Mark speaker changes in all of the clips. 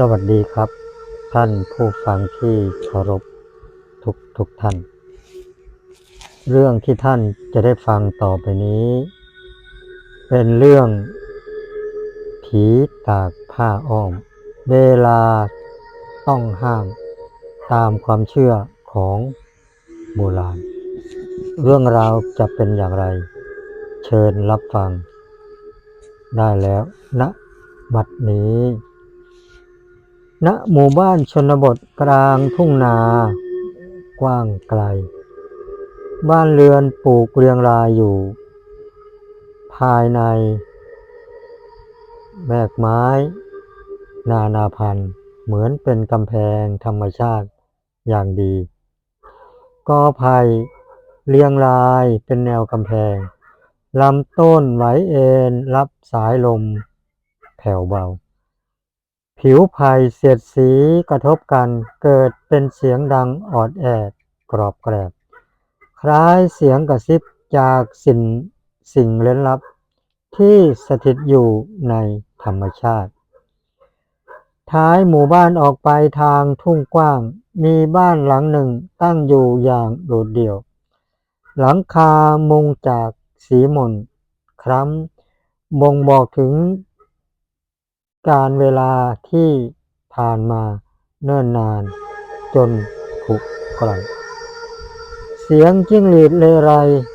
Speaker 1: สวัสดีครับ ท่านผู้ฟังที่เคารพทุกทุกท่าน เรื่องที่ท่านจะได้ฟังต่อไปนี้ เป็นเรื่อง ผีตากผ้าอ้อม เวลาต้องห้าม ตามความเชื่อของโบราณ เรื่องราวจะเป็นอย่างไร เชิญรับฟัง ได้แล้วณบัดนี้ ณหมู่บ้านชนบทกลางทุ่งนา กว้างไกล บ้านเรือนปลูกเรียงรายอยู่ ภายใน แมกไม้ นานาพันธุ์ เหมือนเป็นกำแพงธรรมชาติอย่างดี กอไผ่เรียงรายเป็นแนวกำแพงลำต้นไหวเอ็นรับสายลมแผ่วเบา ผิวไผ่เสียดสีกระทบกันเกิดเป็นเสียงดังออดแอดกรอบแกรบ คล้ายเสียงกระซิบจากสิ่งสิ่งเล้นลับ ที่สถิตอยู่ในธรรมชาติ ท้ายหมู่บ้านออกไปทางทุ่งกว้าง มีบ้านหลังหนึ่งตั้งอยู่อย่างโดดเดี่ยว หลังคามุงจากสีหม่นคล้ำบ่งบอกถึง การเวลาที่ผ่านมาเนิ่นนาน จนผุกร่อนเสียงจิ้งหรีดเลไร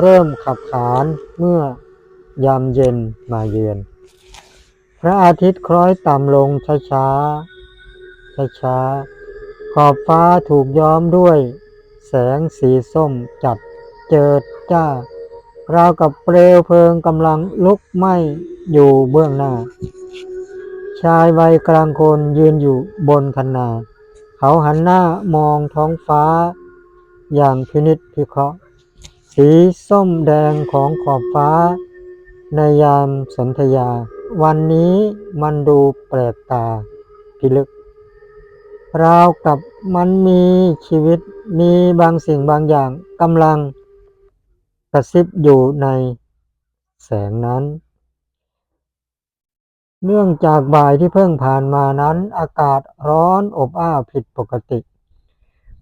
Speaker 1: เริ่มขับขานเมื่อยามเย็นมาเยือน พระอาทิตย์คล้อยต่ำลงช้าช้าช้าช้าขอบฟ้าถูกย้อมด้วยแสงสีส้มจัดเจิดจ้าราวกับเปลวเพลิงกำลังลุกไหม้อยู่เบื้องหน้า ชายวัยกลางคนยืนอยู่บนคันนา เขาหันหน้ามองท้องฟ้า อย่างพินิจพิเคราะห์ สีส้มแดงของขอบฟ้า ในยามสนธยา วันนี้มันดูแปลกตาพิลึก ราวกับมันมีชีวิตมีบางสิ่งบางอย่างกำลังกระซิบอยู่ในแสงนั้น เนื่องจากบ่ายที่เพิ่งผ่านมานั้น อากาศร้อนอบอ้าวผิดปกติ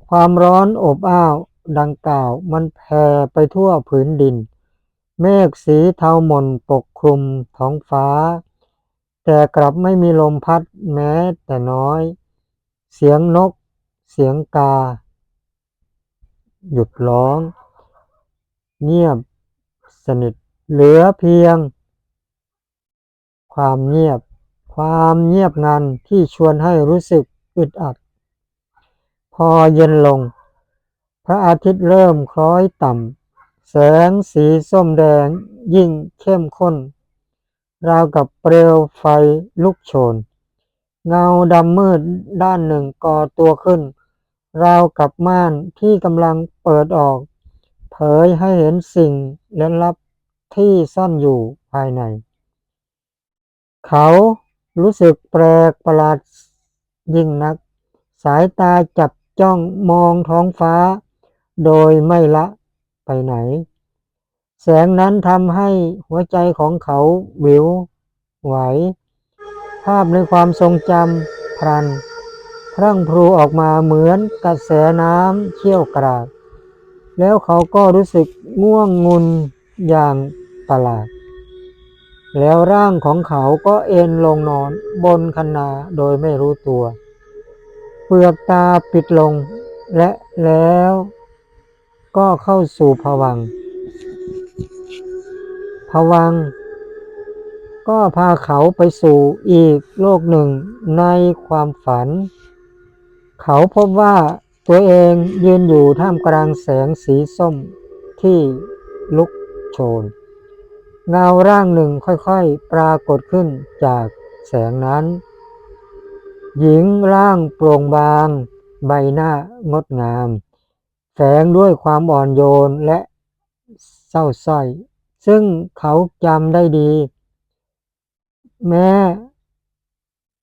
Speaker 1: ความร้อนอบอ้าวดังกล่าวมันแผ่ไปทั่วผืนดิน เมฆสีเทาหม่นปกคลุมท้องฟ้า แต่กลับไม่มีลมพัดแม้แต่น้อย เสียงนก เสียงกา หยุดร้อง เงียบสนิทเหลือเพียง ความเงียบ ความเงียบงันที่ชวนให้รู้สึกอึดอัด พอเย็นลง พระอาทิตย์เริ่มคล้อยต่ำแสงสีส้มแดงยิ่งเข้มข้น ราวกับเปลวไฟลุกโชน เงาดำมืดด้านหนึ่งก่อตัวขึ้น ราวกับม่านที่กำลังเปิดออก เผยให้เห็นสิ่งล้นลับที่ซ่อนอยู่ภายใน เขารู้สึกแปลกประหลาดยิ่งนัก สายตาจับจ้องมองท้องฟ้า โดยไม่ละไปไหน แสงนั้นทำให้หัวใจของเขาวิวไหว ภาพในความทรงจำพรัน พรั่งพรูออกมาเหมือนกระแสน้ำเชี่ยวกรากแล้วเขาก็รู้สึกง่วงงุนอย่างประหลาด แล้วร่างของเขาก็เอนลงนอนบนคันนาโดยไม่รู้ตัว เปลือกตาปิดลงและแล้วก็เข้าสู่ภวังค์ภวัง ก็พาเขาไปสู่อีกโลกหนึ่งในความฝัน เขาพบว่าตัวเองยืนอยู่ท่ามกลางแสงสีส้มที่ลุกโชน เงาร่างหนึ่งค่อยๆ ปรากฏขึ้นจากแสงนั้น หญิงร่างโปร่งบาง ใบหน้างดงาม แฝงด้วยความอ่อนโยนและเศร้าส้อย ซึ่งเขาจำได้ดี แม้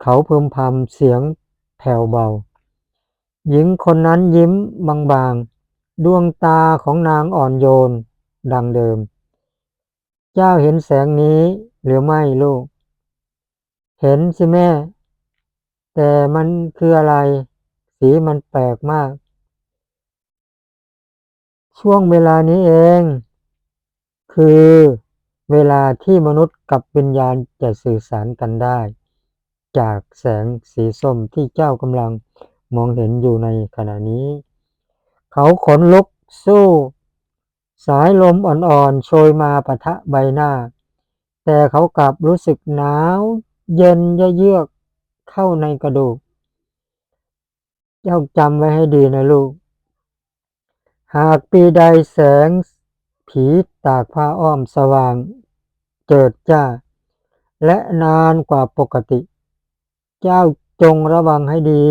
Speaker 1: เขาพึมพำเสียงแผ่วเบา หญิงคนนั้นยิ้มบางๆ ดวงตาของนางอ่อนโยนดังเดิม เจ้าเห็นแสงนี้หรือไม่ลูก เห็นสิแม่ แต่มันคืออะไร สีมันแปลกมาก ช่วงเวลานี้เอง คือเวลาที่มนุษย์กับวิญญาณจะสื่อสารกันได้ จากแสงสีส้มที่เจ้ากำลังมองเห็นอยู่ในขณะนี้ เขาขนลุกสู้ สายลมอ่อนๆโชยมาปะทะใบหน้า แต่เขากลับรู้สึกหนาว เย็นเยือกเข้าในกระดูก เจ้าจำไว้ให้ดีนะลูก หากปีใดแสง ผีตากผ้าอ้อมสว่างเจิดจ้า และนานกว่าปกติ เจ้าจงระวังให้ดี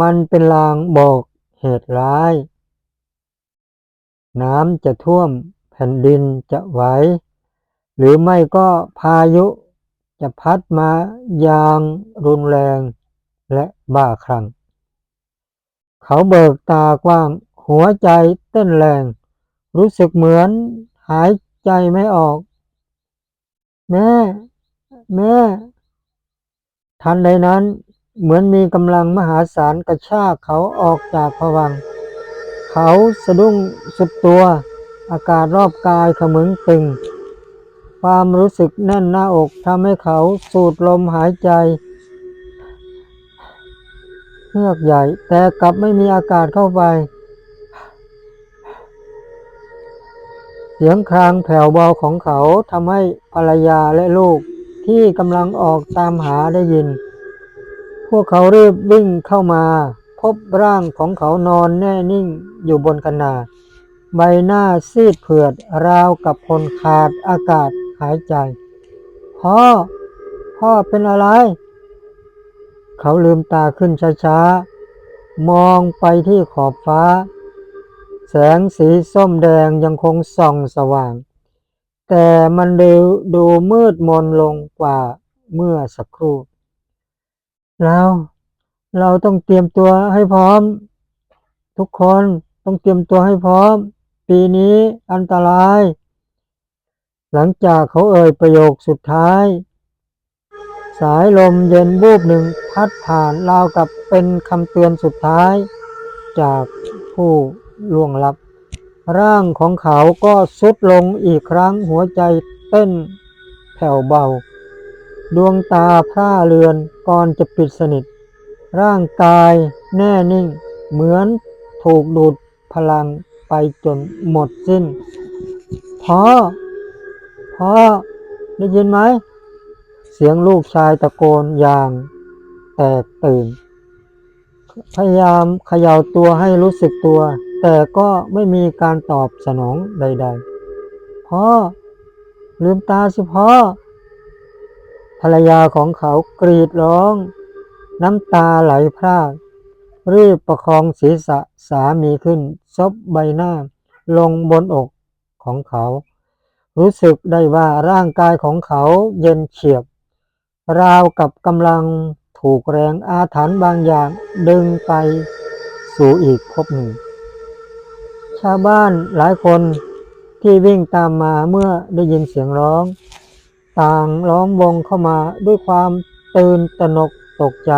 Speaker 1: มันเป็นลางบอกเหตุร้าย น้ำจะท่วมแผ่นดินจะไหวหรือไม่ก็พายุจะพัดมาอย่างรุนแรงและบ้าคลั่งเขาเบิกตากว้างหัวใจเต้นแรง รู้สึกเหมือนหายใจไม่ออก แม่ แม่ ทันใดนั้นเหมือนมีกำลังมหาศาลกระชากเขาออกจากภวัง เขาสะดุ้งสุดตัว อากาศรอบกายขมึงตึง ความรู้สึกแน่นหน้าอกทำให้เขาสูดลมหายใจเฮือกใหญ่ แต่กลับไม่มีอากาศเข้าไป เสียงครางแผ่วเบาของเขาทำให้ภรรยาและลูกที่กำลังออกตามหาได้ยิน พวกเขารีบวิ่งเข้ามา บร่างของเขานอนแน่นิ่งอยู่บนกนา ใบหน้าซีดเผือดราวกับคนขาดอากาศหายใจ พ่อ พ่อเป็นอะไร เขาลืมตาขึ้นช้าๆ มองไปที่ขอบฟ้า แสงสีส้มแดงยังคงส่องสว่าง แต่มันดูดูมืดมนลงกว่าเมื่อสักครู่เรา เราต้องเตรียมตัวให้พร้อม ทุกคนต้องเตรียมตัวให้พร้อม ปีนี้อันตราย หลังจากเขาเอ่ยประโยคสุดท้าย สายลมเย็นวูบหนึ่งพัดผ่านราวกับเป็นคำเตือนสุดท้าย จากผู้ล่วงลับ ร่างของเขาก็สุดลงอีกครั้งหัวใจเต้นแผ่วเบา ดวงตาพร่าเรือนก่อนจะปิดสนิท ร่างกายแน่นิ่ง เหมือนถูกดูดพลังไปจนหมดสิ้นพอพอได้ยินไหม เสียงลูกชายตะโกนอย่างแตกตื่น พยายามเขย่าตัวให้รู้สึกตัว แต่ก็ไม่มีการตอบสนองใด ๆ พ่อ ลืมตาสิพ่อ ภรรยาของเขากรีดร้อง น้ำตาไหลพรากรีบประคองศีรษะสามีขึ้น ซบใบหน้า ลงบนอกของเขา รู้สึกได้ว่าร่างกายของเขาเย็นเฉียบ ราวกับกำลังถูกแรงอาถรรพ์บางอย่างดึงไปสู่อีกภพหนึ่ง ชาวบ้านหลายคนที่วิ่งตามมาเมื่อได้ยินเสียงร้อง ต่างล้อมวงเข้ามาด้วยความตื่นตระหนก ตกใจ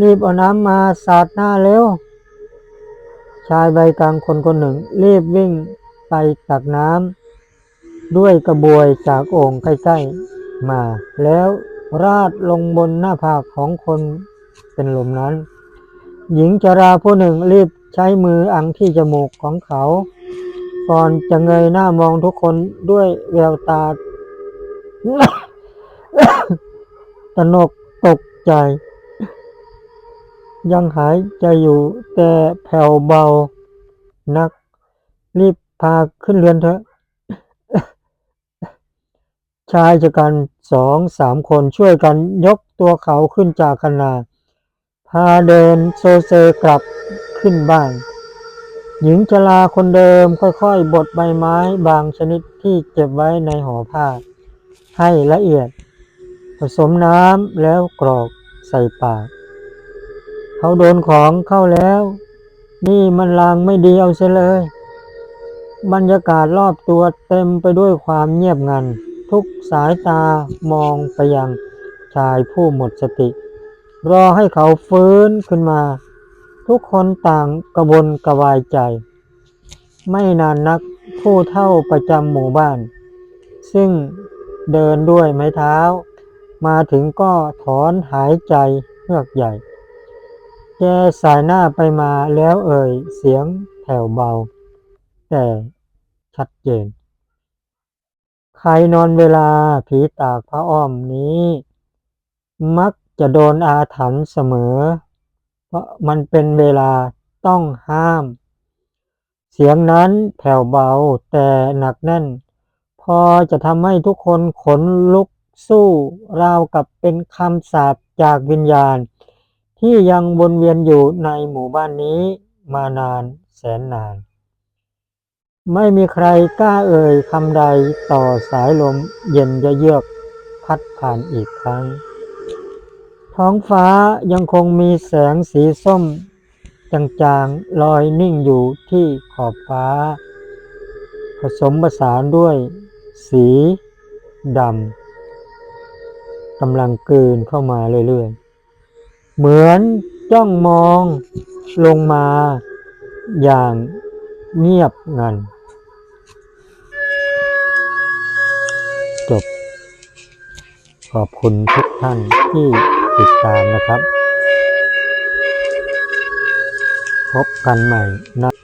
Speaker 1: รีบเอาน้ำมาสาดหน้าเร็ว ชายใบกลางคนคนหนึ่ง รีบวิ่งไปตักน้ำด้วยกระบวยจากโอ่งใกล้ๆมา แล้วราดลงบนหน้าผากของคนเป็นลมนั้น หญิงชราผู้หนึ่งรีบใช้มืออังที่จมูกของเขา ก่อนจะเงยหน้ามองทุกคนด้วยแววตาตนกตก ใจ ยังหายใจอยู่แต่แผ่วเบา นัก รีบพาขึ้นเรือนเถอะชายชะกันสองสามคนช่วยกันยกตัวเขาขึ้นจากคนาพาเดินโซเซกลับขึ้นบ้าน หญิงชราคนเดิมค่อยๆ บดใบไม้บางชนิดที่เก็บไว้ในห่อผ้า ให้ละเอียด ผสมน้ำแล้วกรอก ใส่ปาก เขาโดนของเข้าแล้ว นี่มันลางไม่ดีเอาเสียเลย บรรยากาศรอบตัวเต็มไปด้วยความเงียบงัน ทุกสายตามองไปยังชายผู้หมดสติ รอให้เขาฟื้นขึ้นมา ทุกคนต่างกระวนกระวายใจ ไม่นานนักผู้เท่าประจำหมู่บ้าน ซึ่งเดินด้วยไม้เท้า มาถึงก็ถอนหายใจเฮือกใหญ่ แกสายหน้าไปมาแล้วเอ่ยเสียงแผ่วเบา แต่ชัดเจน ใครนอนเวลาผีตากพระอ้อมนี้ มักจะโดนอาถรรพ์เสมอ เพราะมันเป็นเวลาต้องห้าม เสียงนั้นแผ่วเบาแต่หนักแน่น พอจะทำให้ทุกคนขนลุก สู้ราวกับเป็นคำสาปจากวิญญาณ ที่ยังวนเวียนอยู่ในหมู่บ้านนี้มานานแสนนาน ไม่มีใครกล้าเอ่ยคำใดต่อสายลมเย็นเยือกพัดผ่านอีกครั้ง ท้องฟ้ายังคงมีแสงสีส้ม จางๆลอยนิ่งอยู่ที่ขอบฟ้า ผสมผสานด้วย สีดำ กำลังกลืนเข้ามาเรื่อยๆ เหมือนจ้องมองลงมาอย่างเงียบงัน จบ ขอบคุณทุกท่านที่ติดตามนะครับ พบกันใหม่นะ